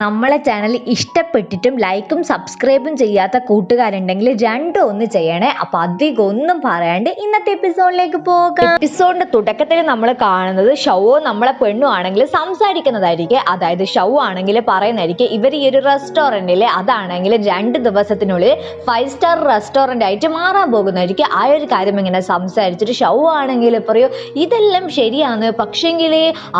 നമ്മളെ ചാനൽ ഇഷ്ടപ്പെട്ടിട്ടും ലൈക്കും സബ്സ്ക്രൈബും ചെയ്യാത്ത കൂട്ടുകാരുണ്ടെങ്കിൽ രണ്ടും ഒന്ന് ചെയ്യണേ. അപ്പൊ അധികം ഒന്നും പറയാണ്ട് ഇന്നത്തെ എപ്പിസോഡിലേക്ക് പോകാം. എപ്പിസോഡിന്റെ തുടക്കത്തിൽ നമ്മൾ കാണുന്നത് ഷവോ നമ്മളെ പെണ്ണു ആണെങ്കിൽ സംസാരിക്കുന്നതായിരിക്കും. അതായത് ഷവ് ആണെങ്കിൽ പറയുന്നതായിരിക്കും ഇവർ ഈ ഒരു റെസ്റ്റോറന്റിൽ അതാണെങ്കിൽ രണ്ട് ദിവസത്തിനുള്ളിൽ ഫൈവ് സ്റ്റാർ റെസ്റ്റോറന്റ് ആയിട്ട് മാറാൻ പോകുന്നതായിരിക്കും. ആ ഒരു കാര്യം ഇങ്ങനെ സംസാരിച്ചിട്ട് ഷവ് ആണെങ്കിൽ പറയൂ ഇതെല്ലാം ശരിയാണ്. പക്ഷെങ്കിൽ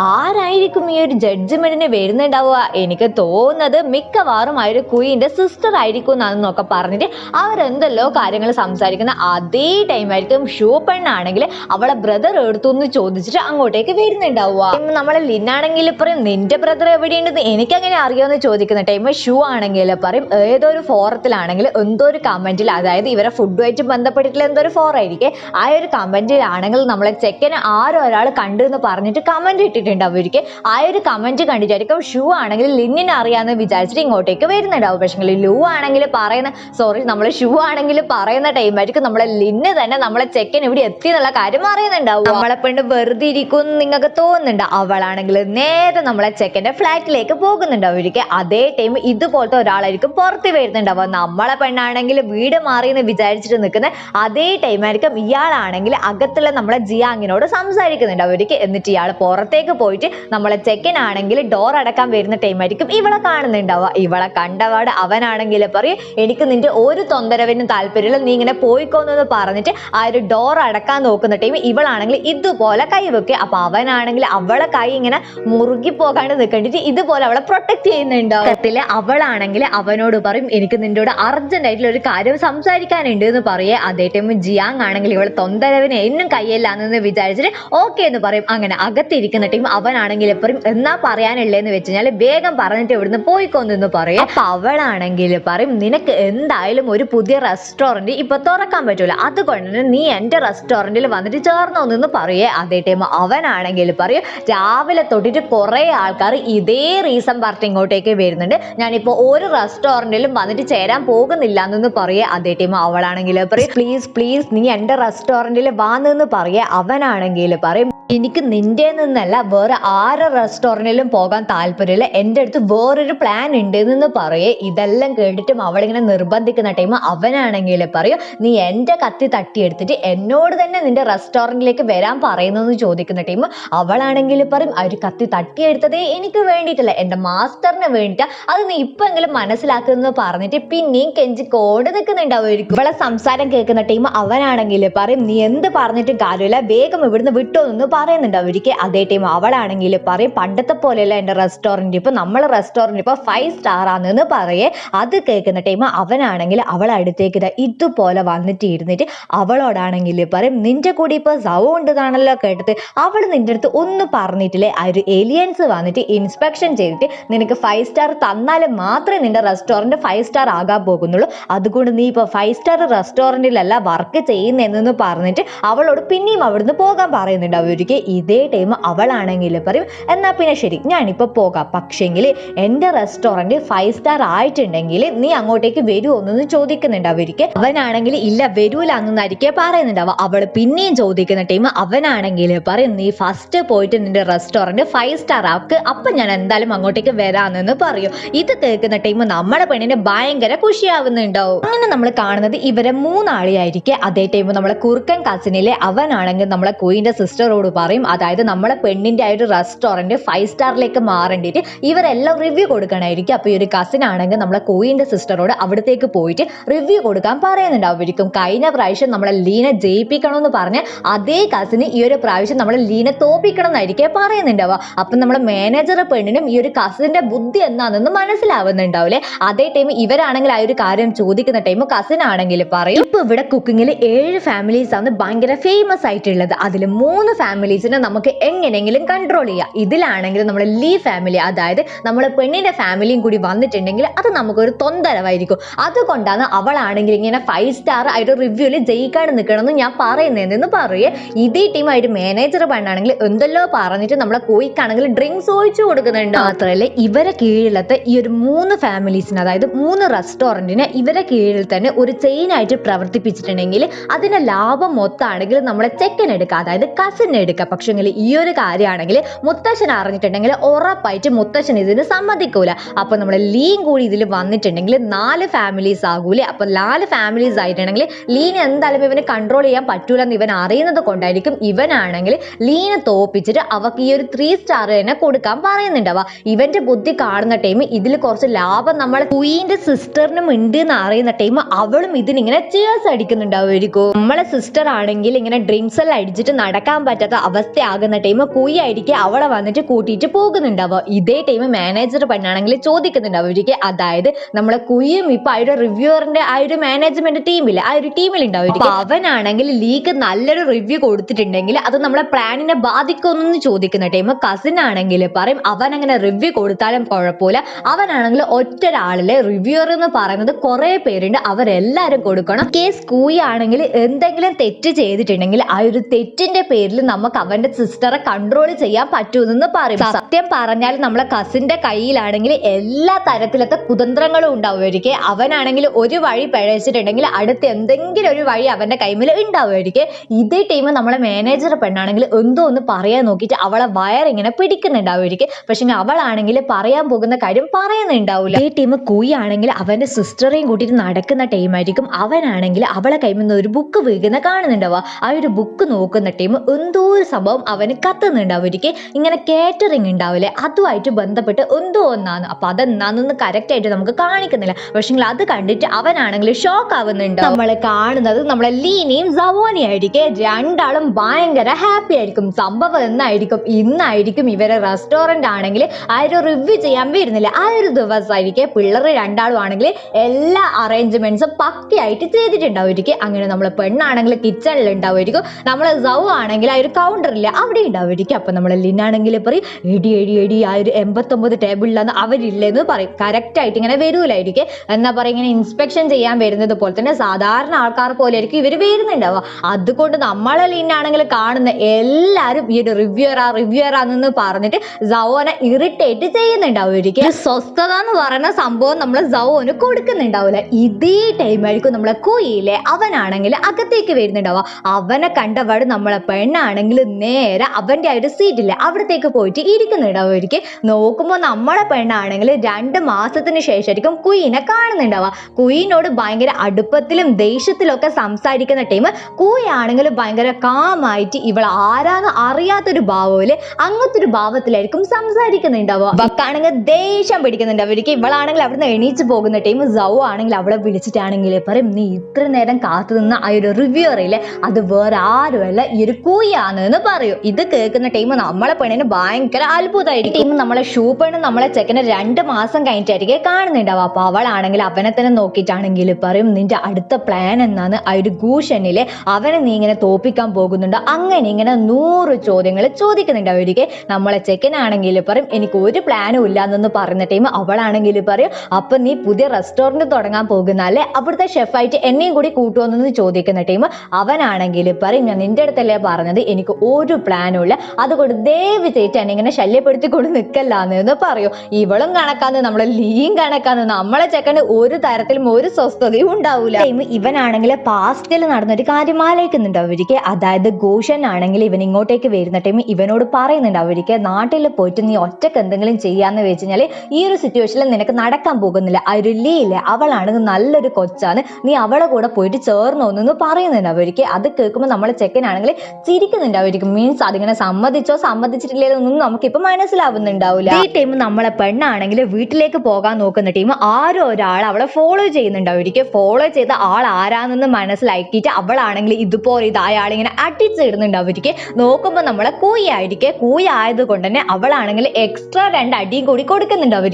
ആരായിരിക്കും ഈ ഒരു ജഡ്ജ്മെന്റിന് വരുന്നുണ്ടാവുക? എനിക്ക് തോന്നുന്നത് മിക്കവാറും അവർ കുയിന്റെ സിസ്റ്റർ ആയിരിക്കും എന്നൊക്കെ പറഞ്ഞിട്ട് അവരെന്തെല്ലോ കാര്യങ്ങൾ സംസാരിക്കുന്ന അതേ ടൈം ആയിരിക്കും ഷൂ പെണ്ണാണെങ്കിൽ അവളെ ബ്രദർ എടുത്തു എന്ന് ചോദിച്ചിട്ട് അങ്ങോട്ടേക്ക് വരുന്നുണ്ടാവുക. നമ്മളെ ലിന്നാണെങ്കിൽ പറയും നിന്റെ ബ്രദർ എവിടെയുണ്ടെന്ന് എനിക്കങ്ങനെ അറിയാമെന്ന് ചോദിക്കുന്ന ടൈം ഷൂ ആണെങ്കിൽ പറയും ഏതോ ഒരു ഫോറത്തിലാണെങ്കിൽ എന്തോ ഒരു കമന്റിൽ അതായത് ഇവരെ ഫുഡുമായിട്ട് ബന്ധപ്പെട്ടിട്ടുള്ള എന്തോ ഒരു ഫോറായിരിക്കും ആ ഒരു കമന്റിലാണെങ്കിൽ നമ്മളെ ചെക്കനെ ആരോ ഒരാൾ കണ്ടു എന്ന് പറഞ്ഞിട്ട് കമന്റ് ഇട്ടിട്ടുണ്ട് അവർക്ക് ആ ഒരു കമന്റ് കണ്ടിട്ടായിരിക്കും ഷൂ ആണെങ്കിൽ ലിന്നിനെ അറിയാന്ന് വിചാരിച്ചിട്ട് ഇങ്ങോട്ടേക്ക് വരുന്നുണ്ടാവും പക്ഷേ ലൂ ആണെങ്കിൽ പറയുന്ന സോറി നമ്മൾ ഷൂ ആണെങ്കിൽ പറയുന്ന ടൈമായിരിക്കും നമ്മളെ ലിന്ന് തന്നെ നമ്മളെ ചെക്കൻ ഇവിടെ എത്തി എന്നുള്ള കാര്യം അറിയുന്നുണ്ടാവും നമ്മളെ പെണ്ണ് വെറുതെ ഇരിക്കും നിങ്ങൾക്ക് തോന്നുന്നുണ്ട്. അവളാണെങ്കിൽ നേരെ നമ്മളെ ചെക്കന്റെ ഫ്ലാറ്റിലേക്ക് പോകുന്നുണ്ടാവും അവർക്ക് അതേ ടൈം ഇതുപോലത്തെ ഒരാളായിരിക്കും പുറത്ത് വരുന്നുണ്ടാവുക നമ്മളെ പെണ്ണാണെങ്കിൽ വീട് മാറി എന്ന് വിചാരിച്ചിട്ട് നിൽക്കുന്ന അതേ ടൈമായിരിക്കും ഇയാളാണെങ്കിൽ അകത്തുള്ള നമ്മളെ ജിയാങ്ങിനോട് സംസാരിക്കുന്നുണ്ടാവും അവർക്ക് എന്നിട്ട് ഇയാൾ പുറത്തേക്ക് പോയിട്ട് നമ്മളെ ചെക്കൻ ആണെങ്കിൽ ഡോർ അടക്കാൻ വരുന്ന ടൈം ആയിരിക്കും ഇവളെ കാണുന്നുണ്ടാവുക. ഇവളെ കണ്ടപാട് അവനാണെങ്കിൽ പറയും എനിക്ക് നിന്റെ ഒരു തൊന്തരവിനും താല്പര്യമില്ല നീ ഇങ്ങനെ പോയിക്കോന്നു പറഞ്ഞിട്ട് ആ ഒരു ഡോർ അടക്കാൻ നോക്കുന്ന ടൈം ഇവളാണെങ്കിൽ ഇതുപോലെ കൈ വെക്കുക അപ്പൊ അവനാണെങ്കിൽ അവളെ കൈ ഇങ്ങനെ മുറുകി പോകാണ്ട് നിൽക്കണ്ടിട്ട് ഇതുപോലെ അവളെ പ്രൊട്ടക്ട് ചെയ്യുന്നുണ്ടാവും. സത്യത്തിൽ അവളാണെങ്കിൽ അവനോട് പറയും എനിക്ക് നിന്നോട് അർജന്റ് ആയിട്ടുള്ള ഒരു കാര്യം സംസാരിക്കാനുണ്ട് എന്ന് പറയേ. അതേ ടൈം ജിയാങ് ആണെങ്കിൽ ഇവളെ തൊന്തരവിന് എന്നും കൈയല്ല എന്ന് വിചാരിച്ചിട്ട് ഓക്കെ എന്ന് പറയും. അങ്ങനെ അകത്തിരിക്കുന്ന ടൈം അവനാണെങ്കിൽ എപ്പോഴും എന്നാ പറയാനുള്ളതെന്ന് വെച്ച് കഴിഞ്ഞാൽ വേഗം പറഞ്ഞിട്ട് ഇവിടുന്ന് പോയിക്കൊന്നെന്ന് പറയും. അപ്പൊ അവളാണെങ്കിൽ പറയും നിനക്ക് എന്തായാലും ഒരു പുതിയ റെസ്റ്റോറന്റ് ഇപ്പൊ തുറക്കാൻ പറ്റൂല. അതുകൊണ്ട് തന്നെ നീ എന്റെ റെസ്റ്റോറന്റിൽ വന്നിട്ട് ചേർന്നോന്ന് പറയേ. അതേ ടൈം അവനാണെങ്കിൽ പറയും രാവിലെ തൊട്ടിട്ട് കുറെ ആൾക്കാർ ഇതേ റീസൺ പറഞ്ഞിട്ട് ഇങ്ങോട്ടേക്ക് വരുന്നുണ്ട്. ഞാനിപ്പോ ഒരു റെസ്റ്റോറന്റിലും വന്നിട്ട് ചേരാൻ പോകുന്നില്ല എന്നൊന്ന് പറയേ. അതേ ടൈം അവളാണെങ്കിൽ പറയും പ്ലീസ് പ്ലീസ് നീ എന്റെ റെസ്റ്റോറന്റിൽ വാന്നെന്ന് പറയേ. അവനാണെങ്കിൽ പറയും എനിക്ക് നിന്റെ നിന്നല്ല വേറെ ആരെ റെസ്റ്റോറന്റിലും പോകാൻ താല്പര്യമില്ല. എന്റെ അടുത്ത് വേറൊരു പ്ലാൻ ഉണ്ട് എന്ന് പറയേ. ഇതെല്ലാം കേട്ടിട്ടും അവളിങ്ങനെ നിർബന്ധിക്കുന്ന ടൈം അവനാണെങ്കിൽ പറയും നീ എന്റെ കത്തി തട്ടിയെടുത്തിട്ട് എന്നോട് തന്നെ നിന്റെ റെസ്റ്റോറന്റിലേക്ക് വരാൻ പറയുന്നതെന്ന് ചോദിക്കുന്ന ടൈം അവളാണെങ്കിൽ പറയും ആ ഒരു കത്തി തട്ടിയെടുത്തതേ എനിക്ക് വേണ്ടിയിട്ടല്ല എന്റെ മാസ്റ്ററിന് വേണ്ടിയിട്ടാണ് അത് നീ ഇപ്പം എങ്കിലും മനസ്സിലാക്കുന്നു പറഞ്ഞിട്ട് പിന്നെയും കെഞ്ചി കോട് നിൽക്കുന്നുണ്ടാവുമായിരിക്കും. ഇവളെ സംസാരം കേൾക്കുന്ന ടൈം അവനാണെങ്കിൽ പറയും നീ എന്ത് പറഞ്ഞിട്ടും കാര്യമില്ല വേഗം ഇവിടുന്ന് വിട്ടോ എന്ന് പറയുന്നുണ്ട് അവർക്ക് അതേ ടൈം അവളാണെങ്കിൽ പറയും പണ്ടത്തെ പോലെയല്ല എന്റെ റെസ്റ്റോറന്റ് ഇപ്പൊ നമ്മൾ റെസ്റ്റോറന്റ് ഇപ്പൊ ഫൈവ് സ്റ്റാർ ആണെന്ന് പറയേ. അത് കേൾക്കുന്ന ടൈം അവനാണെങ്കിൽ അവളെ അടുത്തേക്ക് ഇതുപോലെ വന്നിട്ട് ഇരുന്നിട്ട് അവളോടാണെങ്കിൽ പറയും നിന്റെ കൂടി ഇപ്പൊ സൗണ്ട് ആണല്ലോ കേട്ടത്. അവൾ നിന്റെ അടുത്ത് ഒന്നും പറഞ്ഞിട്ടില്ലേ? ആ ഒരു ഏലിയൻസ് വന്നിട്ട് ഇൻസ്പെക്ഷൻ ചെയ്തിട്ട് നിനക്ക് ഫൈവ് സ്റ്റാർ തന്നാൽ മാത്രമേ നിന്റെ റെസ്റ്റോറന്റ് ഫൈവ് സ്റ്റാർ ആകാൻ പോകുന്നുള്ളൂ. അതുകൊണ്ട് നീ ഇപ്പോൾ ഫൈവ് സ്റ്റാർ റെസ്റ്റോറന്റിലല്ല വർക്ക് ചെയ്യുന്നതെന്ന് പറഞ്ഞിട്ട് അവളോട് പിന്നെയും അവിടുന്ന് പോകാൻ പറയുന്നുണ്ട് അവർക്ക് ഇതേ ടൈം അവളാണെങ്കിൽ പറയും എന്നാൽ പിന്നെ ശരി ഞാനിപ്പോൾ പോകാം. പക്ഷെങ്കിൽ എന്റെ റെസ്റ്റോറന്റ് ഫൈവ് സ്റ്റാർ ആയിട്ടുണ്ടെങ്കിൽ നീ അങ്ങോട്ടേക്ക് വരുമോ എന്നൊന്ന് ചോദിക്കുന്നുണ്ട് അവർക്ക്. അവനാണെങ്കിൽ ഇല്ല വരൂല എന്നായിരിക്കും പറയുന്നുണ്ടാവുക അവൾ പിന്നെയും ചോദിക്കുന്ന ടൈം അവനാണെങ്കിൽ പറയും നീ ഫസ്റ്റ് പോയിട്ട് നിന്റെ റെസ്റ്റോറന്റ് ഫൈവ് സ്റ്റാർ ആക്ക്. അപ്പം ഞാൻ എന്തായാലും അങ്ങോട്ടേക്ക് വരാമെന്ന് പറയും. ഇത് കേൾക്കുന്ന ടൈം നമ്മുടെ പെണ്ണിന് ഭയങ്കര ഖുഷിയാവുന്നുണ്ടാവും അങ്ങനെ നമ്മൾ കാണുന്നത് ഇവരെ മൂന്നാളിയായിരിക്കും. അതേ ടൈം നമ്മളെ കുറുക്കൻ കസിനിലെ അവനാണെങ്കിൽ നമ്മളെ കുയിന്റെ സിസ്റ്ററോട് പറയും. അതായത് നമ്മളെ പെണ്ണിന്റെ ആ ഒരു റെസ്റ്റോറന്റ് ഫൈവ് സ്റ്റാറിലേക്ക് മാറേണ്ടിയിട്ട് ഇവരെല്ലാം റിവ്യൂ കൊടുക്കണമായിരിക്കും അപ്പോൾ ഈ ഒരു കസിൻ ആണെങ്കിൽ നമ്മളെ കോയിന്റെ സിസ്റ്ററോട് അവിടത്തേക്ക് പോയിട്ട് റിവ്യൂ കൊടുക്കാൻ പറയുന്നുണ്ട്. അവർക്കും കഴിഞ്ഞ പ്രാവശ്യം നമ്മളെ ലീന ജയിപ്പിക്കണമെന്ന് പറഞ്ഞ് അതേ കസിന് ഈ ഒരു പ്രാവശ്യം നമ്മളെ ലീന തോപ്പിക്കണം എന്നായിരിക്കും പറയുന്നുണ്ടാവുക അപ്പൊ നമ്മളെ മാനേജർ പെണ്ണിനും ഈ ഒരു കസിന്റെ ബുദ്ധി എന്താണെന്ന് മനസ്സിലാവുന്നുണ്ടാവില്ലേ? അതേ ടൈം ഇവരാണെങ്കിൽ ആ ഒരു കാര്യം ചോദിക്കുന്ന ടൈം കസിൻ ആണെങ്കിൽ പറയും ഇപ്പൊ ഇവിടെ കുക്കിങ്ങിൽ ഏഴ് ഫാമിലീസ് ആണ് ഭയങ്കര ഫേമസ് ആയിട്ടുള്ളത്. അതിൽ മൂന്ന് ഫാമിലീസിനെ നമുക്ക് എങ്ങനെയെങ്കിലും കൺട്രോൾ ചെയ്യാം. ഇതിലാണെങ്കിൽ നമ്മൾ ലീ ഫാമിലി അതായത് നമ്മളെ പെണ്ണിന്റെ ഫാമിലിയും കൂടി വന്നിട്ടുണ്ടെങ്കിൽ അത് നമുക്കൊരു തൊന്തരവായിരിക്കും. അതുകൊണ്ടാണ് അവളാണെങ്കിൽ ഇങ്ങനെ ഫൈവ് സ്റ്റാർ ആയിട്ട് റിവ്യൂവിൽ ജയിക്കാൻ നിൽക്കണമെന്ന് ഞാൻ പറയുന്നതെന്ന് പറയേ. ഇതേ ടീം ആയിട്ട് മാനേജർ പെണ്ണാണെങ്കിൽ എന്തെല്ലോ പറഞ്ഞിട്ട് നമ്മളെ കോയിക്കാണെങ്കിൽ ഡ്രിങ്ക്സ് ഒഴിച്ചു കൊടുക്കുന്നുണ്ട്. മാത്രമല്ല ഇവരെ കീഴിലത്തെ ഈ ഒരു മൂന്ന് ഫാമിലീസിന് അതായത് മൂന്ന് റെസ്റ്റോറന്റിനെ ഇവരെ കീഴിൽ തന്നെ ഒരു ചെയിൻ ആയിട്ട് പ്രവർത്തിപ്പിച്ചിട്ടുണ്ടെങ്കിൽ അതിന്റെ ലാഭം മൊത്തമാണെങ്കിൽ നമ്മളെ ചെക്കൻ എടുക്കുക അതായത് കസിൻ എടുക്കുക കൊടുക്കുക പക്ഷെങ്കിൽ ഈ ഒരു കാര്യമാണെങ്കിൽ മുത്തശ്ശൻ അറിഞ്ഞിട്ടുണ്ടെങ്കിൽ ഉറപ്പായിട്ട് മുത്തശ്ശൻ ഇതിന് സമ്മതിക്കൂല. അപ്പൊ നമ്മൾ ലീൻ കൂടി ഇതിൽ വന്നിട്ടുണ്ടെങ്കിൽ നാല് ഫാമിലീസ് ആകൂലേ? അപ്പൊ നാല് ഫാമിലീസ് ആയിട്ടുണ്ടെങ്കിൽ ലീൻ എന്തായാലും ഇവന് കൺട്രോൾ ചെയ്യാൻ പറ്റൂല എന്ന് ഇവൻ അറിയുന്നത് കൊണ്ടായിരിക്കും ഇവനാണെങ്കിൽ ലീനെ തോപ്പിച്ചിട്ട് അവക്ക് ഈ ഒരു ത്രീ സ്റ്റാർ തന്നെ കൊടുക്കാൻ പറയുന്നുണ്ടാവുക. ഇവന്റെ ബുദ്ധി കാണുന്ന ടൈം ഇതിൽ കുറച്ച് ലാഭം നമ്മളെ കുയിന്റെ സിസ്റ്ററിനും ഉണ്ട് എന്ന് അറിയുന്ന ടൈം അവളും ഇതിനിങ്ങനെ ചേർസ് അടിക്കുന്നുണ്ടാവുമായിരിക്കും. നമ്മളെ സിസ്റ്റർ ആണെങ്കിൽ ഇങ്ങനെ ഡ്രിങ്ക്സ് എല്ലാം അടിച്ചിട്ട് നടക്കാൻ പറ്റാത്ത അവസ്ഥയാകുന്ന ടൈം കുയി ആയിരിക്കും അവളെ വന്നിട്ട് കൂട്ടിയിട്ട് പോകുന്നുണ്ടാവുക. ഇതേ ടൈം മാനേജർ പെണ്ണാണെങ്കിൽ ചോദിക്കുന്നുണ്ടാവും ഇരിക്കും അതായത് നമ്മളെ കുയ്യും ഇപ്പൊ ആ ഒരു റിവ്യൂറിന്റെ ആ ഒരു മാനേജ്മെന്റ് ടീമില്ല ആ ഒരു ടീമിൽ ഉണ്ടാവും അവനാണെങ്കിൽ ലീഗ് നല്ലൊരു റിവ്യൂ കൊടുത്തിട്ടുണ്ടെങ്കിൽ അത് നമ്മളെ പ്ലാനിനെ ബാധിക്കുമെന്ന് ചോദിക്കുന്ന ടൈം കസിൻ ആണെങ്കിൽ പറയും അവൻ അങ്ങനെ റിവ്യൂ കൊടുത്താലും കുഴപ്പമില്ല അവനാണെങ്കിൽ ഒറ്റ ഒരാളിലെ റിവ്യൂർ എന്ന് പറയുന്നത് കുറെ പേരുണ്ട്. അവരെല്ലാരും കൊടുക്കണം. കേസ് കൂയാണെങ്കിൽ എന്തെങ്കിലും തെറ്റ് ചെയ്തിട്ടുണ്ടെങ്കിൽ ആ ഒരു തെറ്റിന്റെ പേരിൽ നമുക്ക് അവന്റെ സിസ്റ്ററെ കൺട്രോൾ ചെയ്യാൻ പറ്റുമെന്ന് പറയും. സത്യം പറഞ്ഞാൽ നമ്മളെ കസിന്റെ കയ്യിലാണെങ്കിൽ എല്ലാ തരത്തിലത്തെ കുതന്ത്രങ്ങളും ഉണ്ടാവുമായിരിക്കും. അവനാണെങ്കിൽ ഒരു വഴി പിഴച്ചിട്ടുണ്ടെങ്കിൽ അടുത്ത് എന്തെങ്കിലും ഒരു വഴി അവന്റെ കൈമിൽ ഉണ്ടാവുമായിരിക്കും. ഇതേ ടൈം നമ്മളെ മാനേജർ പെണ്ണാണെങ്കിൽ എന്തോ ഒന്ന് പറയാൻ നോക്കിയിട്ട് അവളെ വയറിങ്ങനെ പിടിക്കുന്നുണ്ടാവുമായിരിക്കും. പക്ഷെ അവളാണെങ്കിൽ പറയാൻ പോകുന്ന കാര്യം പറയുന്നുണ്ടാവില്ല ഈ ടീം കൂയി ആണെങ്കിൽ അവന്റെ സിസ്റ്ററെയും കൂട്ടിയിട്ട് നടക്കുന്ന ടൈമായിരിക്കും അവനാണെങ്കിൽ അവളെ കൈമിൽ നിന്ന് ഒരു ബുക്ക് വീഴുന്ന കാണുന്നുണ്ടാവുക. ആ ഒരു ബുക്ക് നോക്കുന്ന ടീം എന്തോ ഒരു സംഭവം അവന് കത്തുന്നുണ്ടാവും ഒരിക്കൽ ഇങ്ങനെ കേറ്ററിംഗ് ഉണ്ടാവില്ലേ അതുമായിട്ട് ബന്ധപ്പെട്ട് എന്തോ ഒന്നാണ് അപ്പൊ അതെന്താണെന്ന് കറക്റ്റ് ആയിട്ട് നമുക്ക് കാണിക്കുന്നില്ല. പക്ഷെ അത് കണ്ടിട്ട് അവനാണെങ്കിൽ ഷോക്ക് ആവുന്നുണ്ട്? നമ്മൾ കാണുന്നത് നമ്മളെ ലീനയും സവോനിയും ആയിരിക്കും. രണ്ടാളും ഭയങ്കര ഹാപ്പി ആയിരിക്കും. സംഭവം എന്നായിരിക്കും? ഇന്നായിരിക്കും ഇവരെ റെസ്റ്റോറന്റ് ആണെങ്കിൽ ആരും റിവ്യൂ ചെയ്യാൻ വരുന്നില്ല. ആ ഒരു ദിവസമായിരിക്കും പിള്ളേർ രണ്ടാളും ആണെങ്കിൽ എല്ലാ അറേഞ്ച്മെന്റ്സും പക്കയായിട്ട് ചെയ്തിട്ടുണ്ടാവുമായിരിക്കും. അങ്ങനെ നമ്മൾ പെണ്ണാണെങ്കിൽ കിച്ചണിൽ ഉണ്ടാവുമായിരിക്കും. നമ്മൾ സൗ ആണെങ്കിൽ ആ ഒരു കൗണ്ടറില്ല അവിടെ ഉണ്ടാവുമായിരിക്കും. അപ്പം നമ്മൾ ലിന്നാണെങ്കിൽ പറയും എടി എടി എടി ആ ഒരു എൺപത്തൊമ്പത് ടേബിളിലാണ് അവരില്ലെന്ന് പറയും. കറക്റ്റായിട്ട് ഇങ്ങനെ വരൂലായിരിക്കും. എന്നാ പറയും ഇങ്ങനെ ഇൻസ്പെക്ഷൻ ചെയ്യാൻ വരുന്നത് പോലെ തന്നെ സാധാരണ ആൾക്കാർ പോലെ ആയിരിക്കും ഇവർ വരുന്നുണ്ടാവുക. അതുകൊണ്ട് നമ്മളെ ലിന്നാണെങ്കിൽ കാണുന്ന എല്ലാവരും ഈ ഒരു റിവ്യൂറാ റിവ്യൂറാന്ന് പറഞ്ഞിട്ട് സവോനെ ഇറിറ്റേറ്റ് ചെയ്യുന്നുണ്ടാവുമായിരിക്കും. സ്വസ്ഥത എന്ന് പറയുന്ന സംഭവം നമ്മൾ സവോന് കൊടുക്കുന്നുണ്ടാവില്ല. ഇതേ ടൈമായിരിക്കും നമ്മളെ കുയിലെ അവനാണെങ്കിൽ അകത്തേക്ക് വരുന്നുണ്ടാവുക. അവനെ കണ്ടപാട് നമ്മളെ പെണ്ണാണെങ്കിൽ നേരെ അവന്റെ ആ ഒരു സീറ്റില്ലേ അവിടത്തേക്ക് പോയിട്ട് ഇരിക്കുന്നുണ്ടാവുമായിരിക്കും നോക്കുമ്പോൾ നമ്മളെ പെണ്ണാണെങ്കിൽ രണ്ട് മാസത്തിന് ശേഷമായിരിക്കും കുയിനെ കാണുന്നുണ്ടാവുക. കുയിനോട് ഭയങ്കര അടുപ്പത്തിലും ദേഷ്യത്തിലും ഒക്കെ സംസാരിക്കുന്ന ടൈം കുയാണെങ്കിൽ ഭയങ്കര കാമായിട്ട് ഇവൾ ആരാന്ന് അറിയാത്തൊരു ഭാവത്തിൽ അങ്ങനത്തെ ഒരു ഭാവത്തിലായിരിക്കും സംസാരിക്കുന്നുണ്ടാവുക. വക്കാണെങ്കിൽ ദേഷ്യം പിടിക്കുന്നുണ്ട് അവർക്ക് ഇവളാണെങ്കിൽ അവിടുന്ന് എണീച്ച് പോകുന്ന ടൈം സൗ ആണെങ്കിൽ അവളെ വിളിച്ചിട്ടാണെങ്കിൽ പറയും നീ ഇത്ര നേരം കാത്തു നിന്ന ആ ഒരു റിവ്യൂ അറിയില്ലേ അത് വേറെ ആരുമല്ല. ഈ ഒരു കൂയാണ് എന്ന് പറയും. ഇത് കേൾക്കുന്ന ടീം നമ്മളെ പെണ്ണിന് ഭയങ്കര അത്ഭുതമായിരിക്കും. ടീം നമ്മളെ ഷൂ പെണ്ണ് നമ്മളെ ചെക്കനെ രണ്ട് മാസം കഴിഞ്ഞിട്ടായിരിക്കും കാണുന്നുണ്ടാവും അപ്പൊ അവളാണെങ്കിൽ അവനെ തന്നെ നോക്കിയിട്ടാണെങ്കിൽ പറയും നിന്റെ അടുത്ത പ്ലാൻ എന്നാണ് ആ ഒരു ഗൂഷനിലെ അവനെ നീ ഇങ്ങനെ തോപ്പിക്കാൻ പോകുന്നുണ്ട്. അങ്ങനെ ഇങ്ങനെ നൂറ് ചോദ്യങ്ങൾ ചോദിക്കുന്നുണ്ട് അവർക്ക് നമ്മളെ ചെക്കനാണെങ്കിൽ പറയും എനിക്ക് ഒരു പ്ലാനും ഇല്ല എന്നൊന്ന് പറയുന്ന ടൈം അവളാണെങ്കിൽ പറയും അപ്പൊ നീ പുതിയ റെസ്റ്റോറന്റ് തുടങ്ങാൻ പോകുന്ന അല്ലെ? അവിടുത്തെ ഷെഫായിട്ട് എന്നെയും കൂടി കൂട്ടുമെന്ന് ചോദിക്കുന്ന ടൈം അവനാണെങ്കിൽ പറയും ഞാൻ നിന്റെ അടുത്തല്ലേ പറഞ്ഞത്? എനിക്ക് ഒരു പ്ലാനും ഇല്ല അതുകൊണ്ട് ദയവ് ചെയ്തിട്ട് എന്നെ ഇങ്ങനെ ശല്യപ്പെടുത്തിക്കൊണ്ട് നിൽക്കല്ല എന്ന് പറയൂ. ഇവളും കണക്കാന്ന് നമ്മളെ ലീയും കണക്കാന്ന് നമ്മളെ ചെക്കന് ഒരു തരത്തിലും ഒരു സ്വസ്ഥതയും ഉണ്ടാവില്ല ഇവനാണെങ്കിൽ പാസ്റ്റിൽ നടന്നൊരു കാര്യം ആലോചിക്കുന്നുണ്ട് അവർക്ക് അതായത് ഘോഷൻ ആണെങ്കിൽ ഇവൻ ഇങ്ങോട്ടേക്ക് വരുന്ന ടൈം ഇവനോട് പറയുന്നുണ്ട് അവർക്ക് നാട്ടിൽ പോയിട്ട് നീ ഒറ്റയ്ക്ക് എന്തെങ്കിലും ചെയ്യാന്ന് വെച്ച് കഴിഞ്ഞാൽ ഈ ഒരു സിറ്റുവേഷനിൽ നിനക്ക് നടക്കാൻ പോകുന്നില്ല. ആ ഒരു ലീയില്ലേ അവളാണെങ്കിൽ നല്ലൊരു കൊച്ചാണ്. നീ അവളെ കൂടെ പോയിട്ട് ചേർന്നോന്നു പറയുന്നുണ്ട് അവർക്ക് അത് കേൾക്കുമ്പോൾ നമ്മളെ ചെക്കനാണെങ്കിൽ ചിരിക്കുന്നുണ്ട് അവർക്ക് മീൻസ് അതിങ്ങനെ സമ്മതിച്ചോ സമ്മതിച്ചിട്ടില്ലേ ഒന്നും ഇപ്പൊ മനസ്സിലാവുന്നുണ്ടാവില്ല ഈ ടൈം നമ്മളെ പെണ്ണാണെങ്കിൽ വീട്ടിലേക്ക് പോകാൻ നോക്കുന്ന ടീം ആരോ ഒരാൾ അവളെ ഫോളോ ചെയ്യുന്നുണ്ടാവും. ഫോളോ ചെയ്ത ആൾ ആരാണെന്ന് മനസ്സിലാക്കിയിട്ട് അവളാണെങ്കിൽ ഇതുപോലെ ഇത് അയാളിങ്ങനെ അടിച്ചിടുന്നുണ്ട് ഇടുന്നുണ്ടാവും നോക്കുമ്പോൾ നമ്മളെ കൂയി കൂയായത് കൂയി ആയതുകൊണ്ട് തന്നെ അവളാണെങ്കിൽ എക്സ്ട്രാ രണ്ട് അടിയും കൂടി കൊടുക്കുന്നുണ്ടാവും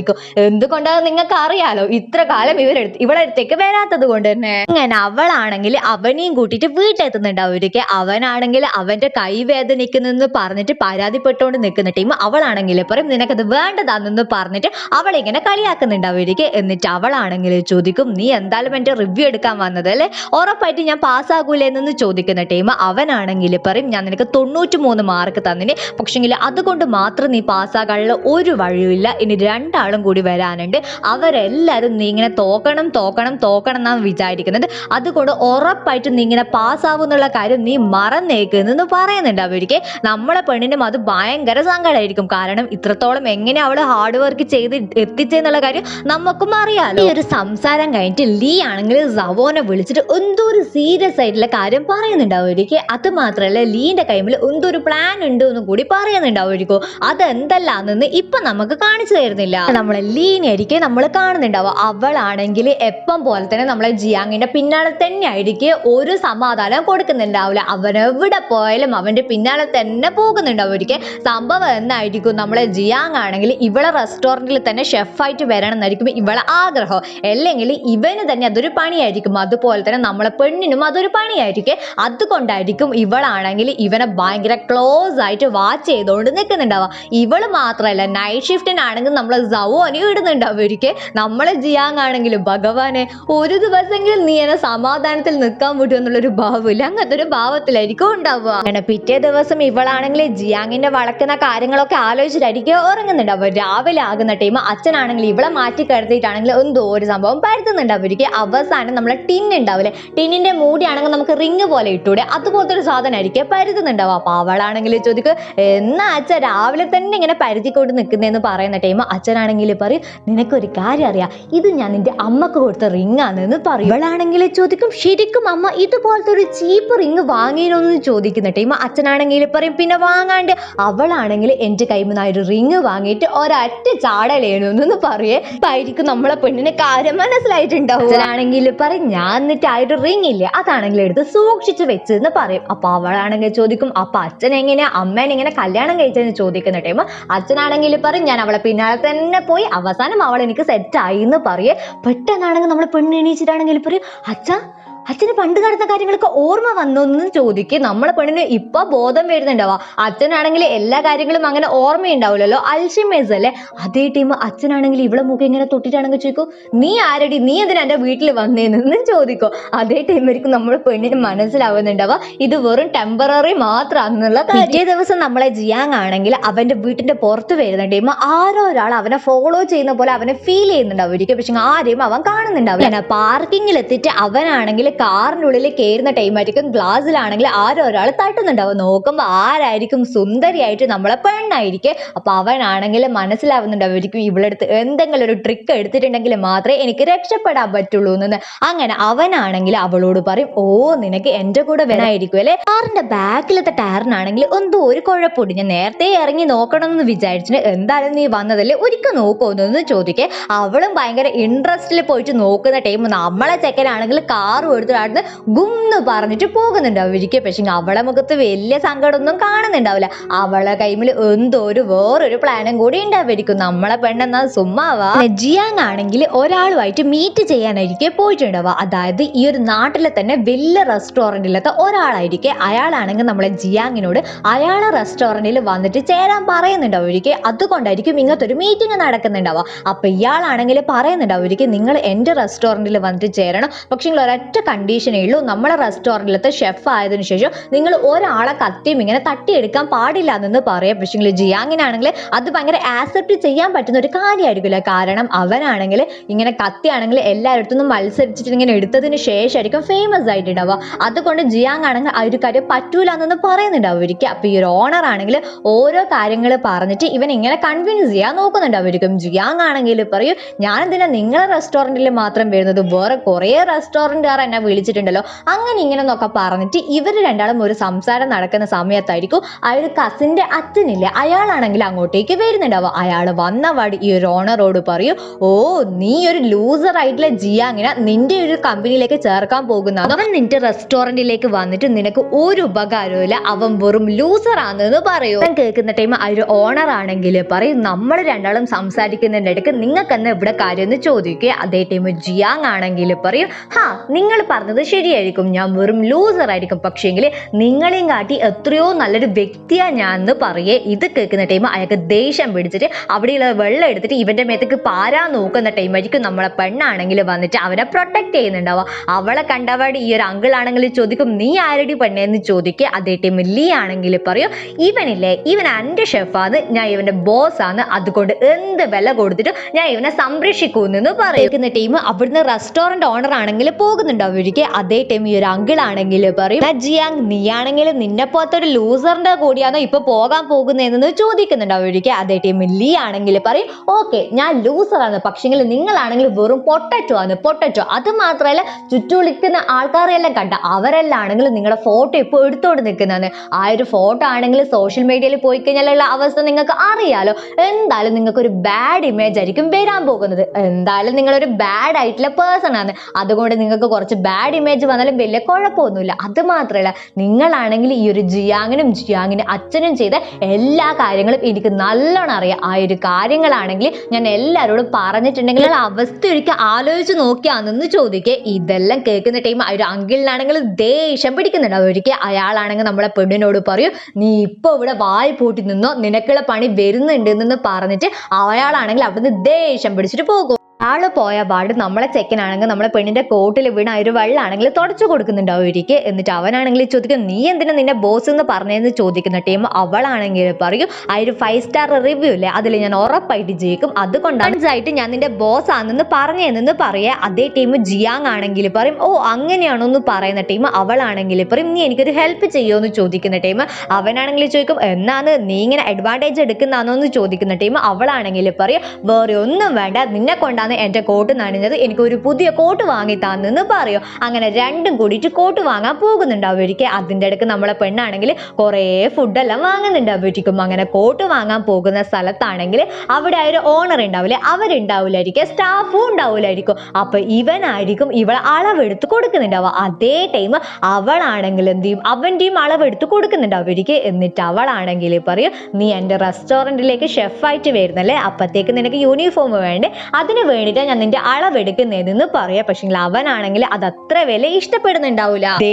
എന്തുകൊണ്ടാണ് നിങ്ങൾക്ക് അറിയാലോ? ഇത്ര കാലം ഇവരെടുത്ത് ഇവളടുത്തേക്ക് വരാത്തത് കൊണ്ട് തന്നെ. അങ്ങനെ അവളാണെങ്കിൽ അവനെയും കൂട്ടിയിട്ട് വീട്ടിലെത്തുന്നുണ്ട് അവർക്ക് അവനാണെങ്കിൽ അവന്റെ കൈ വേദനിക്കുന്നെന്ന് പറഞ്ഞിട്ട് പരാതിപ്പെട്ടുകൊണ്ട് നിൽക്കുന്ന ടീം അവളാണെങ്കിൽ പറയും നിനക്കത് വേണ്ടതാണെന്ന് പറഞ്ഞിട്ട് അവളെ ഇങ്ങനെ കളിയാക്കുന്നുണ്ട് അവർക്ക് എന്നിട്ട് അവളാണെങ്കിൽ ചോദിക്കും നീ എന്തായാലും എന്റെ റിവ്യൂ എടുക്കാൻ വന്നത് അല്ലേ? ഉറപ്പായിട്ട് ഞാൻ പാസ്സാകൂലേ എന്നൊന്ന് ചോദിക്കുന്ന ടീം അവനാണെങ്കിൽ പറയും ഞാൻ നിനക്ക് തൊണ്ണൂറ്റി മൂന്ന് മാർക്ക് തന്നിന്. പക്ഷെങ്കിൽ അതുകൊണ്ട് മാത്രം നീ പാസ്സാകാനുള്ള ഒരു വഴിയുമില്ല. ഇനി രണ്ടാളും കൂടി വരാനുണ്ട്. അവരെല്ലാവരും നീ ഇങ്ങനെ തോക്കണം തോക്കണം തോക്കണം എന്നാണ് വിചാരിക്കുന്നത്. അതുകൊണ്ട് ഉറപ്പായിട്ടും നീ ഇങ്ങനെ പാസ്സാവും കാര്യം നീ മറന്നേക്കുന്നെന്ന് പറയുന്നുണ്ട് പറയുന്നുണ്ട് അവർക്ക് നമ്മളെ പെണ്ണിനും അത് ഭയങ്കര സങ്കടമായിരിക്കും കാരണം ഇത്രത്തോളം എങ്ങനെ അവൾ ഹാർഡ് വർക്ക് ചെയ്ത് എത്തിച്ചെന്നുള്ള കാര്യം നമുക്കും അറിയാലോ. ഈ ഒരു സംസാരം കഴിഞ്ഞിട്ട് ലീ ആണെങ്കിൽ സവോനെ വിളിച്ചിട്ട് എന്തോ ഒരു സീരിയസ് ആയിട്ടുള്ള കാര്യം പറയുന്നുണ്ട് അവർക്ക് അത് മാത്രമല്ല ലീന്റെ കൈമിൽ എന്തോ ഒരു പ്ലാൻ ഉണ്ട് എന്ന് കൂടി പറയുന്നുണ്ട് അവർക്ക് അതെന്തല്ലാന്ന് ഇപ്പൊ നമുക്ക് കാണിച്ചു തരുന്നില്ല. നമ്മളെ ലീനായിരിക്കും നമ്മൾ കാണുന്നുണ്ടാവുക. അവളാണെങ്കിൽ എപ്പം പോലെ തന്നെ നമ്മളെ ജിയാങ്ങിന്റെ പിന്നാലെ തന്നെ ആയിരിക്കും ഒരു സമാധാനം കൊടുക്കുന്നുണ്ടാവില്ല. അവൻ എവിടെ പോയാലും അവന്റെ പിന്നാലെ തന്നെ പോകുന്നുണ്ട്. അവർക്ക് സംഭവം എന്നായിരിക്കും നമ്മളെ ജിയാങ് ആണെങ്കിൽ ഇവളെ റെസ്റ്റോറന്റിൽ തന്നെ ഷെഫായിട്ട് വരണം എന്നായിരിക്കും ഇവളെ ആഗ്രഹം. അല്ലെങ്കിൽ ഇവന് തന്നെ അതൊരു പണിയായിരിക്കും. അതുപോലെ തന്നെ നമ്മളെ പെണ്ണിനും അതൊരു പണിയായിരിക്കും. അതുകൊണ്ടായിരിക്കും ഇവളാണെങ്കിൽ ഇവനെ ഭയങ്കര ക്ലോസ് ആയിട്ട് വാച്ച് ചെയ്തുകൊണ്ട് നിൽക്കുന്നുണ്ടാവുക. ഇവൾ മാത്രമല്ല നൈറ്റ് ഷിഫ്റ്റിനാണെങ്കിൽ നമ്മളെ സവോനും ഇടുന്നുണ്ടാവും ഒരിക്കൽ നമ്മളെ ജിയാങ് ആണെങ്കിലും ഭഗവാനെ ഒരു ദിവസമെങ്കിലും നീ എന്നെ സമാധാനത്തിൽ നിൽക്കാൻ പറ്റുമെന്നുള്ളൊരു ഭാവമില്ല. അങ്ങനത്തെ ഒരു ഭാവത്തിലായിരിക്കും ഉണ്ടാവുക. പിറ്റേ ദിവസം ഇവളാണെങ്കിൽ ജിയാങ്ങിന്റെ വളക്കുന്ന കാര്യങ്ങളൊക്കെ ആലോചിച്ചിട്ടായിരിക്കും ഉറങ്ങുന്നുണ്ടാവുക രാവിലെ ആകുന്ന ടൈം അച്ഛനാണെങ്കിൽ ഇവളെ മാറ്റി കിടത്തിയിട്ടാണെങ്കിൽ എന്തോ ഒരു സംഭവം പരത്തുന്നുണ്ട്. അവർക്ക് അവസാനം നമ്മളെ ടിൻ ഉണ്ടാവില്ലേ? ടിന്നിന്റെ മൂടിയാണെങ്കിൽ നമുക്ക് റിങ് പോലെ ഇട്ടൂടെ? അതുപോലത്തെ ഒരു സാധനമായിരിക്കും പരുത്തുന്നുണ്ടാവും അപ്പൊ അവളാണെങ്കിൽ ചോദിക്കും എന്നാ അച്ഛൻ രാവിലെ തന്നെ ഇങ്ങനെ പരുത്തിക്കൊണ്ട് നിൽക്കുന്നതെന്ന് പറയുന്ന ടൈം അച്ഛനാണെങ്കിൽ പറയും നിനക്കൊരു കാര്യം അറിയാം. ഇത് ഞാൻ നിന്റെ അമ്മയ്ക്ക് കൊടുത്ത റിങ് ആണെന്ന് പറയും. ഇവളാണെങ്കിൽ ചോദിക്കും ശരിക്കും അമ്മ ഇതുപോലത്തെ ഒരു ചീപ്പ് റിങ് വാങ്ങിയിരുന്നു ചോദിക്കുന്ന ടൈം അച്ഛനാണെങ്കിൽ പറയും പിന്നെ വാങ്ങാണ്ട്. അവളാണെങ്കിൽ എന്റെ കയ്യിൽ നിന്ന് ആ ഒരു റിങ് വാങ്ങിയിട്ട് ഒരൊറ്റ ചാടലേണെന്ന് പറയേ. ഇപ്പൊ ആയിരിക്കും നമ്മളെ പെണ്ണിന് കാര്യം മനസ്സിലായിട്ടുണ്ടാവും അച്ഛനാണെങ്കിൽ പറയും ഞാൻ എന്നിട്ട് ആ ഒരു റിങ് ഇല്ലേ അതാണെങ്കിൽ എടുത്ത് സൂക്ഷിച്ച് വെച്ചെന്ന് പറയും. അപ്പൊ അവളാണെങ്കിൽ ചോദിക്കും അപ്പൊ അച്ഛൻ എങ്ങനെയാ? അമ്മേനെ എങ്ങനെ കല്യാണം കഴിച്ചെന്ന് ചോദിക്കുന്ന ടൈം അച്ഛനാണെങ്കിൽ പറയും ഞാൻ അവളെ പിന്നാലെ തന്നെ പോയി അവസാനം അവൾ എനിക്ക് സെറ്റ് ആയി എന്ന് പറയേ. പെട്ടെന്നാണെങ്കിൽ നമ്മളെ പെണ്ണ് എണീച്ചിട്ടാണെങ്കിൽ പറയും അച്ഛാ അച്ഛന് പണ്ട് നടന്ന കാര്യങ്ങളൊക്കെ ഓർമ്മ വന്നോന്ന് ചോദിക്കും. നമ്മളെ പെണ്ണിന് ഇപ്പൊ ബോധം വരുന്നുണ്ടാവാ. അച്ഛനാണെങ്കിൽ എല്ലാ കാര്യങ്ങളും അങ്ങനെ ഓർമ്മയുണ്ടാവില്ലല്ലോ. അൽഷിമേസ് അല്ലേ? അതേ ടീം അച്ഛനാണെങ്കിൽ ഇവിടെ മുഖം ഇങ്ങനെ തൊട്ടിട്ടാണെങ്കിൽ ചോദിക്കും നീ ആരടി? നീ എന്തിനാ എന്റെ വീട്ടിൽ വന്നേന്ന് ചോദിക്കോ. അതേ ടൈമായിരിക്കും നമ്മളെ പെണ്ണിന് മനസ്സിലാവുന്നുണ്ടാവുക ഇത് വെറും ടെമ്പററി മാത്രമാണെന്നുള്ള പിറ്റേ ദിവസം നമ്മളെ ജിയാങ് ആണെങ്കിൽ അവന്റെ വീട്ടിന്റെ പുറത്ത് വരുന്ന ടൈം ആരോ ഒരാൾ അവനെ ഫോളോ ചെയ്യുന്ന പോലെ അവനെ ഫീൽ ചെയ്യുന്നുണ്ടാവും. ഒരിക്കൽ പക്ഷെ ആരെയും അവൻ കാണുന്നുണ്ടാവില്ല. പാർക്കിങ്ങിൽ എത്തിയിട്ട് അവനാണെങ്കിൽ കാറിന്റെ ഉള്ളിൽ കയറുന്ന ടൈമായിരിക്കും ഗ്ലാസ്സിലാണെങ്കിൽ ആരോ ഒരാൾ തട്ടുന്നുണ്ടാവും നോക്കുമ്പോൾ ആരായിരിക്കും സുന്ദരിയായിട്ട് നമ്മളെ പെണ്ണായിരിക്കും. അപ്പോൾ അവനാണെങ്കിൽ മനസ്സിലാവുന്നുണ്ടാവും ഇവളെടുത്ത് എന്തെങ്കിലും ഒരു ട്രിക്ക് എടുത്തിട്ടുണ്ടെങ്കിൽ മാത്രമേ എനിക്ക് രക്ഷപ്പെടാൻ പറ്റുള്ളൂ എന്ന്. അങ്ങനെ അവനാണെങ്കിൽ അവളോട് പറയും ഓ നിനക്ക് എന്റെ കൂടെ വേണമായിരിക്കും അല്ലേ? കാറിന്റെ ബാക്കിലത്തെ ടയറിനാണെങ്കിൽ എന്തോ ഒരു കുഴപ്പമുണ്ട്. ഞാൻ നേരത്തെ ഇറങ്ങി നോക്കണം എന്ന് വിചാരിച്ചിട്ട് എന്തായാലും നീ വന്നതല്ലേ? ഒരിക്കൽ നോക്കുമെന്ന് ചോദിക്കേ. അവളും ഭയങ്കര ഇൻട്രസ്റ്റിൽ പോയിട്ട് നോക്കുന്ന ടൈം നമ്മളെ ചെക്കനാണെങ്കിൽ കാറും എടുത്തിട്ട് അവിടുന്ന് ഗുംന്ന് പറഞ്ഞിട്ട് പോകുന്നുണ്ടാവും ഇരിക്കുക പക്ഷെ അവളെ മുഖത്ത് വലിയ സങ്കടമൊന്നും കാണുന്നുണ്ടാവില്ല. അവളെ കൈമിൽ എന്തോ ഒരു വേറൊരു പ്ലാനും കൂടി ഉണ്ടാവായിരിക്കും നമ്മളെ പെണ്ണെന്നാ സുമ്മാവാ ജിയാങ് ആണെങ്കിൽ ഒരാളുമായിട്ട് മീറ്റ് ചെയ്യാനായിരിക്കും പോയിട്ടുണ്ടാവുക അതായത് ഈ ഒരു നാട്ടിലെ തന്നെ വലിയ റെസ്റ്റോറന്റിലത്തെ ഒരാളായിരിക്കും. അയാളാണെങ്കിൽ നമ്മളെ ജിയാങ്ങിനോട് അയാളെ റെസ്റ്റോറന്റിൽ വന്നിട്ട് ചേരാൻ പറയുന്നുണ്ടാവും ഒരിക്കൽ അതുകൊണ്ടായിരിക്കും ഇങ്ങനത്തെ ഒരു മീറ്റിംഗ് നടക്കുന്നുണ്ടാവുക. അപ്പൊ ഇയാളാണെങ്കിൽ പറയുന്നുണ്ടാവും ഒരിക്കൽ നിങ്ങൾ എന്റെ റെസ്റ്റോറന്റിൽ വന്നിട്ട് ചേരണം. പക്ഷേ നിങ്ങൾ ഒരൊറ്റ കണ്ടീഷനേ ഉള്ളൂ. നമ്മളെ റെസ്റ്റോറന്റിലത്തെ ഷെഫ് ആയതിനു ശേഷം നിങ്ങൾ ഒരാളെ കത്തിയും ഇങ്ങനെ തട്ടിയെടുക്കാൻ പാടില്ല എന്ന് പറയാം. പക്ഷേ ജിയാങ്ങിനാണെങ്കിൽ അത് ഭയങ്കര ആക്സെപ്റ്റ് ചെയ്യാൻ പറ്റുന്ന ഒരു കാര്യമായിരിക്കില്ല കാരണം അവനാണെങ്കിൽ ഇങ്ങനെ കത്തിയാണെങ്കിൽ എല്ലായിടത്തു നിന്നും മത്സരിച്ചിട്ട് ഇങ്ങനെ എടുത്തതിന് ശേഷമായിരിക്കും ഫേമസ് ആയിട്ടുണ്ടാവുക. അതുകൊണ്ട് ജിയാങ് ആണെങ്കിൽ ആ ഒരു കാര്യം പറ്റൂല എന്നൊന്ന് പറയുന്നുണ്ടാവും അവർക്ക് അപ്പോൾ ഈ ഒരു ഓണർ ആണെങ്കിൽ ഓരോ കാര്യങ്ങൾ പറഞ്ഞിട്ട് ഇവൻ ഇങ്ങനെ കൺവിൻസ് ചെയ്യാൻ നോക്കുന്നുണ്ടാവും ജിയാങ് ആണെങ്കിൽ പറയും ഞാൻ എന്തിനാ നിങ്ങളെ റെസ്റ്റോറന്റിൽ മാത്രം വരുന്നത്? വേറെ കുറേ റെസ്റ്റോറന്റുകാർ എന്നെ വിളിച്ചിട്ടുണ്ടല്ലോ. അങ്ങനെ ഇങ്ങനെ എന്നൊക്കെ പറഞ്ഞിട്ട് ഇവർ രണ്ടാളും ഒരു സംസാരം നടക്കുന്ന സമയത്തായിരിക്കും ആ ഒരു കസിന്റെ അച്ഛനില്ലേ അയാളാണെങ്കിൽ അങ്ങോട്ടേക്ക് വരുന്നുണ്ടാവുക. അയാൾ വന്ന വടി ഈ ഒരു ഓണറോട് പറയും ഓ നീ ഒരു ലൂസർ ആയിട്ടുള്ള ജിയാങ്ങിനെ നിന്റെ ഒരു കമ്പനിയിലേക്ക് ചേർക്കാൻ പോകുന്ന അവൻ നിന്റെ റെസ്റ്റോറന്റിലേക്ക് വന്നിട്ട് നിനക്ക് ഒരു ഉപകാരവും അവൻ വെറും ലൂസർ ആണെന്ന് പറയൂ. ഞാൻ കേൾക്കുന്ന ടൈം ആ ഒരു ഓണർ ആണെങ്കിൽ പറയും നമ്മൾ രണ്ടാളും സംസാരിക്കുന്നതിന്റെ ഇടയ്ക്ക് നിങ്ങൾക്ക് എന്നാ ഇവിടെ കാര്യം ചോദിക്കുക? അതേ ടൈം ജിയാങ് ആണെങ്കിൽ പറയും ഹാ നിങ്ങൾ പറഞ്ഞത് ശരിയായിരിക്കും. ഞാൻ വെറും ലൂസർ ആയിരിക്കും. പക്ഷേങ്കിൽ നിങ്ങളെയും കാട്ടി എത്രയോ നല്ലൊരു വ്യക്തിയാണ് ഞാൻ എന്ന് പറയേ ഇത് കേൾക്കുന്ന ടൈം അയാൾക്ക് ദേഷ്യം പിടിച്ചിട്ട് അവിടെയുള്ള വെള്ളം എടുത്തിട്ട് ഇവന്റെ മേത്തേക്ക് പാരാൻ നോക്കുന്ന ടൈം ആയിരിക്കും നമ്മളെ പെണ്ണാണെങ്കിൽ വന്നിട്ട് അവനെ പ്രൊട്ടക്ട് ചെയ്യുന്നുണ്ടാവുക. അവളെ കണ്ടപാട് ഈ ഒരു അങ്കിൾ ആണെങ്കിൽ ചോദിക്കും നീ ആരടി പെണ്ണേന്ന് ചോദിക്കുക അതേ ടൈം ലീ ആണെങ്കിൽ പറയും ഇവനില്ലേ ഇവൻ എന്റെ ഷെഫാണ് ഞാൻ ഇവന്റെ ബോസ് ആണ് അതുകൊണ്ട് എന്ത് വില കൊടുത്തിട്ടും ഞാൻ ഇവനെ സംരക്ഷിക്കൂന്ന് പറയുന്ന ടീം അവിടുന്ന് റെസ്റ്റോറന്റ് ഓണർ ആണെങ്കിൽ പോകുന്നുണ്ടാവും ഒരിക്കൽ അതേ ടൈം ഈ ഒരു അങ്കിൾ ആണെങ്കിൽ പറയും "എടാ ജിയാങ് നീയാണെങ്കിലും നിന്നെ പോലത്തെ ഒരു ലൂസറിന്റെ കൂടിയാണോ ഇപ്പൊ പോകാൻ പോകുന്നതെന്ന് ചോദിക്കുന്നുണ്ട്. ഒരിക്കൽ അതേ ടൈം ലീ ആണെങ്കിൽ പറയും ഓക്കെ ഞാൻ ലൂസറാണ് പക്ഷെങ്കിൽ നിങ്ങളാണെങ്കിൽ വെറും പൊട്ടറ്റോ ആണ്. പൊട്ടറ്റോ അത് മാത്രമല്ല ചുറ്റുവിളിക്കുന്ന ആൾക്കാരെല്ലാം കണ്ട അവരെല്ലാം ആണെങ്കിൽ നിങ്ങളുടെ ഫോട്ടോ ഇപ്പോൾ എടുത്തോണ്ട് നിൽക്കുന്നതാണ്. ആ ഒരു ഫോട്ടോ ആണെങ്കിൽ സോഷ്യൽ മീഡിയയിൽ പോയി കഴിഞ്ഞാലുള്ള അവസ്ഥ നിങ്ങൾക്ക് അറിയാലോ. എന്തായാലും നിങ്ങൾക്ക് ഒരു ബാഡ് ഇമേജ് ആയിരിക്കും വരാൻ പോകുന്നത്. എന്തായാലും നിങ്ങളൊരു ബാഡ് ആയിട്ടുള്ള പേഴ്സൺ ആണ്. അതുകൊണ്ട് നിങ്ങൾക്ക് കുറച്ച് ബാഡ് ഇമേജ് വന്നാലും വലിയ കുഴപ്പമൊന്നുമില്ല. അത് മാത്രമല്ല നിങ്ങളാണെങ്കിൽ ഈ ഒരു ജിയാങ്ങിനും ജിയാങ്ങിനും അച്ഛനും ചെയ്ത എല്ലാ കാര്യങ്ങളും എനിക്ക് നല്ലോണം അറിയാം. ആ ഒരു കാര്യങ്ങളാണെങ്കിൽ ഞാൻ എല്ലാവരോടും പറഞ്ഞിട്ടുണ്ടെങ്കിൽ അവസ്ഥ ഒരിക്കൽ ആലോചിച്ച് നോക്കിയാണെന്ന് ചോദിക്കേ. ഇതെല്ലാം കേൾക്കുന്ന ടൈം ആ ഒരു അങ്കിളിനാണെങ്കിൽ ദേഷ്യം പിടിക്കുന്നുണ്ട്. ഒരിക്കൽ അയാളാണെങ്കിൽ നമ്മളെ പെണ്ണിനോട് പറയും നീ ഇപ്പൊ ഇവിടെ വായി പൂട്ടി നിന്നോ? നിനക്കുള്ള പണി വരുന്നുണ്ട് എന്ന് പറഞ്ഞിട്ട് അയാളാണെങ്കിൽ അവിടുന്ന് ദേഷ്യം പിടിച്ചിട്ട് പോകും. ആൾ പോയ പാട്. നമ്മളെ ചെക്കനാണെങ്കിൽ നമ്മളെ പെണ്ണിന്റെ കോട്ടിൽ വീണ ഒരു വെള്ളാണെങ്കിൽ തുടച്ചു കൊടുക്കുന്നുണ്ടാവും ഒരിക്കൽ എന്നിട്ട് അവനാണെങ്കിൽ ചോദിക്കും നീ എന്തിനാ നിന്നെ ബോസ് എന്ന് പറഞ്ഞതെന്ന് ചോദിക്കുന്ന ടീം അവളാണെങ്കിൽ പറയും ആ ഒരു ഫൈവ് സ്റ്റാർ റിവ്യൂ അല്ലേ അതിൽ ഞാൻ ഉറപ്പായിട്ട് ജയിക്കും. അതുകൊണ്ടാണ് ആയിട്ട് ഞാൻ നിന്റെ ബോസ് ആണെന്ന് പറഞ്ഞതെന്ന് പറയാ. അതേ ടീം ജിയാങ് ആണെങ്കിൽ പറയും ഓ അങ്ങനെയാണോ എന്ന് പറയുന്ന ടീം അവളാണെങ്കിൽ പറയും നീ എനിക്കൊരു ഹെൽപ്പ് ചെയ്യുമോ എന്ന് ചോദിക്കുന്ന ടീം അവനാണെങ്കിൽ ചോദിക്കും എന്നാണ് നീ ഇങ്ങനെ അഡ്വാന്റേജ് എടുക്കുന്നതാണോ എന്ന് ചോദിക്കുന്ന ടീം അവളാണെങ്കിൽ പറയും വേറെ ഒന്നും വേണ്ട. നിന്നെ കൊണ്ടാണ് എന്റെ കോട്ട് നനഞ്ഞത് എനിക്ക് ഒരു പുതിയ കോട്ട് വാങ്ങി തന്നെന്ന് പറയും. അങ്ങനെ രണ്ടും കൂടിയിട്ട് കോട്ട് വാങ്ങാൻ പോകുന്നുണ്ടാവും ഒരിക്കൽ അതിന്റെ ഇടയ്ക്ക് നമ്മളെ പെണ്ണാണെങ്കിൽ കുറേ ഫുഡെല്ലാം വാങ്ങുന്നുണ്ടാവും അങ്ങനെ കോട്ട് വാങ്ങാൻ പോകുന്ന സ്ഥലത്താണെങ്കിൽ അവിടെ ഒരു ഓണർ ഉണ്ടാവില്ലേ അവരുണ്ടാവില്ലായിരിക്കും. സ്റ്റാഫും ഉണ്ടാവില്ലായിരിക്കും. അപ്പൊ ഇവനായിരിക്കും ഇവളെ അളവെടുത്ത് കൊടുക്കുന്നുണ്ടാവുക. അതേ ടൈം അവളാണെങ്കിൽ എന്ത് ചെയ്യും? അവന്റെയും അളവെടുത്ത് കൊടുക്കുന്നുണ്ടാവും ഒരിക്കൽ എന്നിട്ട് അവളാണെങ്കിൽ പറയും നീ എന്റെ റെസ്റ്റോറന്റിലേക്ക് ഷെഫായിട്ട് വരുന്നല്ലേ? അപ്പത്തേക്ക് നിനക്ക് യൂണിഫോം വേണ്ടേ? അതിന് വേണ്ടിയിട്ടാണ് ഞാൻ നിന്റെ അളവെടുക്കുന്നതെന്ന് പറയാം. പക്ഷേ അവനാണെങ്കിൽ അത് അത്ര വില ഇഷ്ടപ്പെടുന്നുണ്ടാവില്ല ഡേ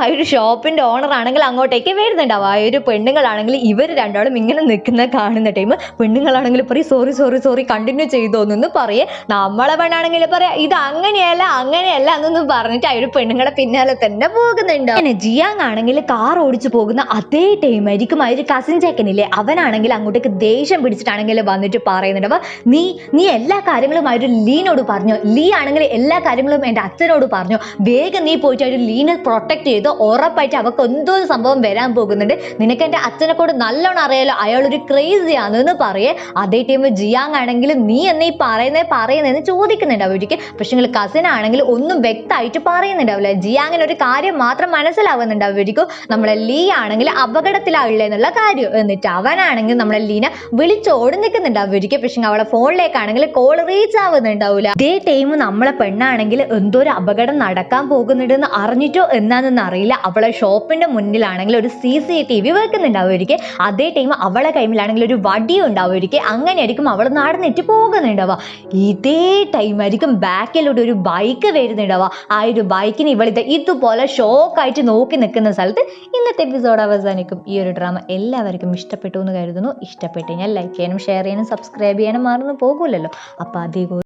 ആ ഒരു ഷോപ്പിന്റെ ഓണർ ആണെങ്കിൽ അങ്ങോട്ടേക്ക് വരുന്നുണ്ടാവും ആ ഒരു പെണ്ണുങ്ങളാണെങ്കിൽ ഇവർ രണ്ടാളും ഇങ്ങനെ നിൽക്കുന്ന കാണുന്ന ടൈം പെണ്ണുങ്ങളാണെങ്കിൽ പറയും സോറി സോറി സോറി കണ്ടിന്യൂ ചെയ്തോന്നു പറയേ. നമ്മളെ പെണ്ണാണെങ്കിൽ പറയാം ഇത് അങ്ങനെയല്ല അങ്ങനെയല്ല എന്നൊന്നും പറഞ്ഞിട്ട് ആ ഒരു പെണ്ണുങ്ങളെ പിന്നാലെ തന്നെ പോകുന്നുണ്ട്. പിന്നെ ജിയാങ് ആണെങ്കിൽ കാർ ഓടിച്ചു പോകുന്ന അതേ ടൈം ആയിരിക്കും ആ ഒരു കസിൻ ചേക്കനില്ലേ അവനാണെങ്കിൽ അങ്ങോട്ടേക്ക് ദേഷ്യം പിടിച്ചിട്ടാണെങ്കിൽ വന്നിട്ട് പറയുന്നുണ്ട് അപ്പൊ നീ നീ എല്ലാ കാര്യങ്ങളും ഒരു ലീനോട് പറഞ്ഞു. ലീ ആണെങ്കിൽ എല്ലാ കാര്യങ്ങളും എന്റെ അച്ഛനോട് പറഞ്ഞു. വേഗം നീ പോയിട്ട് ലീനെ പ്രൊട്ടക്ട് ചെയ്ത്. ഉറപ്പായിട്ട് അവൾക്ക് എന്തോ ഒരു സംഭവം വരാൻ പോകുന്നുണ്ട്. നിനക്ക് എന്റെ അച്ഛനെ കൂടെ നല്ലോണം അറിയാലോ. അയാൾ ഒരു ക്രേസി ആണെന്ന് പറയേ. അതേ ടൈം ജിയാങ് ആണെങ്കിൽ നീ എന്നീ പറയുന്നേ പറയുന്നതെന്ന് ചോദിക്കുന്നുണ്ട് അവർക്ക് പക്ഷെ നിങ്ങൾ കസിൻ ആണെങ്കിൽ ഒന്നും വ്യക്തമായിട്ട് പറയുന്നുണ്ടാവില്ല ജിയാങ്ങിന് ഒരു കാര്യം മാത്രം മനസ്സിലാവുന്നുണ്ട് അവരിക്കും നമ്മളെ ലീ ആണെങ്കിൽ അപകടത്തിലാവില്ല എന്നുള്ള കാര്യം. എന്നിട്ട് അവനാണെങ്കിൽ നമ്മളെ ലീന വിളിച്ചോടി നിൽക്കുന്നുണ്ട് അവർക്ക് പക്ഷെ അവളെ ഫോണിലേക്കാണെങ്കിൽ കോൾ റീച്ച് ആവുന്നുണ്ടാവില്ല ഇതേ ടൈം നമ്മളെ പെണ്ണാണെങ്കിൽ എന്തോ ഒരു അപകടം നടക്കാൻ പോകുന്നുണ്ടെന്ന് അറിഞ്ഞിട്ടോ എന്നാണെന്ന് അറിയില്ല. അവളെ ഷോപ്പിന്റെ മുന്നിലാണെങ്കിൽ ഒരു സി സി ടി വി വെക്കുന്നുണ്ടാവുമായിരിക്കും അതേ ടൈം അവളെ കൈമിലാണെങ്കിൽ ഒരു വടി ഉണ്ടാവുമായിരിക്കും അങ്ങനെ ആയിരിക്കും അവൾ നടന്നിട്ട് പോകുന്നുണ്ടാവുക. ഇതേ ടൈം ആയിരിക്കും ബാക്കിലൂടെ ഒരു ബൈക്ക് വരുന്നുണ്ടാവുക. ആ ഒരു ബൈക്കിന് ഇവളിത് ഇതുപോലെ ഷോക്കായിട്ട് നോക്കി നിൽക്കുന്ന സ്ഥലത്ത് ഇന്നത്തെ എപ്പിസോഡ് അവസാനിക്കും. ഈ ഒരു ഡ്രാമ എല്ലാവർക്കും ഇഷ്ടപ്പെട്ടു എന്ന് കരുതുന്നു. ഇഷ്ടപ്പെട്ടു കഴിഞ്ഞാൽ ലൈക്ക് ചെയ്യാനും ഷെയർ ചെയ്യാനും സബ്സ്ക്രൈബ് ചെയ്യാനും മറന്നു പോകൂലല്ലോ. അപ്പോൾ അതേ 그리고